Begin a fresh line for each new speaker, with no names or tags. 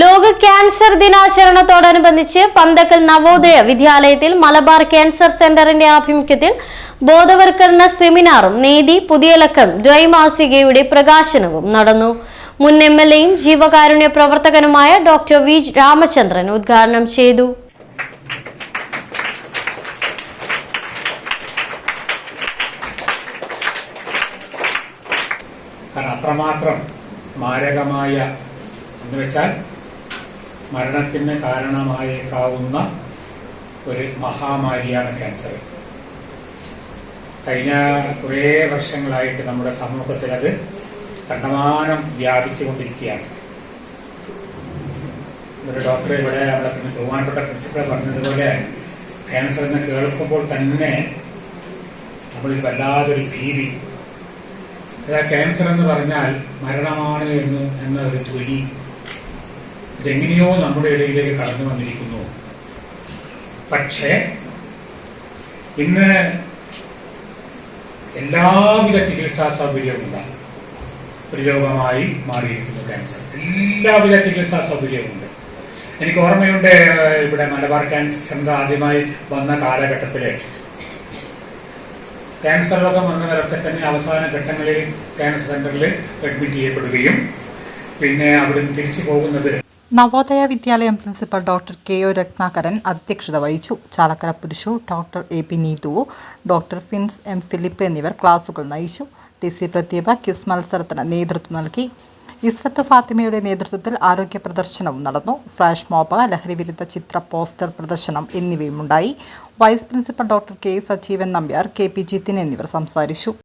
ലോക ക്യാൻസർ ദിനാചരണത്തോടനുബന്ധിച്ച് പന്തക്കൽ നവോദയ വിദ്യാലയത്തിൽ മലബാർ ക്യാൻസർ സെന്ററിന്റെ ആഭിമുഖ്യത്തിൽ ബോധവൽക്കരണ സെമിനാറും നീതി പുതിയലക്കം ദ്വൈമാസികയുടെ പ്രകാശനവും നടന്നു. മുൻ എം എൽ എയും ജീവകാരുണ്യ പ്രവർത്തകനുമായ ഡോക്ടർ വി രാമചന്ദ്രൻ ഉദ്ഘാടനം ചെയ്തു.
അത്രമാത്രം മാരകമായ എന്ന് വെച്ചാൽ മരണത്തിന് കാരണമായേക്കാവുന്ന ഒരു മഹാമാരിയാണ് ക്യാൻസർ കഴിഞ്ഞ കുറേ വർഷങ്ങളായിട്ട് നമ്മുടെ സമൂഹത്തിൽ അത് കണ്ടമാനം വ്യാപിച്ചുകൊണ്ടിരിക്കുകയാണ്. ഒരു ഡോക്ടർ ഇവിടെ അവിടെ ബഹുമാനപ്പെട്ട പ്രിൻസിപ്പൾ പറഞ്ഞതുപോലെ ക്യാൻസർ എന്ന് കേൾക്കുമ്പോൾ തന്നെ നമ്മളിൽ വല്ലാതൊരു ഭീതി. അതായത് ക്യാൻസർ എന്ന് പറഞ്ഞാൽ മരണമാണ് എന്ന് എന്ന ഒരു ധ്വനി. ഇതെങ്ങനെയോ നമ്മുടെ ഇടയിലേക്ക് കടന്നു വന്നിരിക്കുന്നു. പക്ഷേ ഇന്ന് എല്ലാവിധ ചികിത്സാ സൗകര്യവുമില്ല ഒരു രോഗമായി മാറിയിരിക്കുന്നു ക്യാൻസർ എല്ലാവിധ ചികിത്സാ സൗകര്യവുമുണ്ട് എനിക്ക് ഓർമ്മയുണ്ട് ഇവിടെ മലബാർ ക്യാൻസർ സെന്റർ ആദ്യമായി വന്ന കാലഘട്ടത്തിൽ. ക്യാൻസർ രോഗം വന്നവരൊക്കെ തന്നെ അവസാന ഘട്ടങ്ങളിൽ ക്യാൻസർ സെന്ററിൽ അഡ്മിറ്റ് ചെയ്യപ്പെടുകയും പിന്നെ അവിടുന്ന് തിരിച്ചു പോകുന്നത്
Navodaya Vidyalaya principal doctor K O Ratnakaran അധ്യക്ഷത വഹിച്ചു. Chalakkara Purushu doctor A P Neethu doctor Fins M Philip എന്നിവർ ക്ലാസുകൾ നയിച്ചു. ടി സി പ്രദീപ ക്യുസ് മത്സരത്തിന് നേതൃത്വം നൽകി. ഇസ്രത്ത് ഫാത്തിമയുടെ നേതൃത്വത്തിൽ ആരോഗ്യ പ്രദർശനവും നടന്നു. ഫ്ലാഷ് മോബ് ലഹരി വിരുദ്ധ ചിത്ര പോസ്റ്റർ പ്രദർശനം എന്നിവയുമുണ്ടായി. Vice principal doctor K Sajeevan Nambiar K P Jithin എന്നിവർ സംസാരിച്ചു.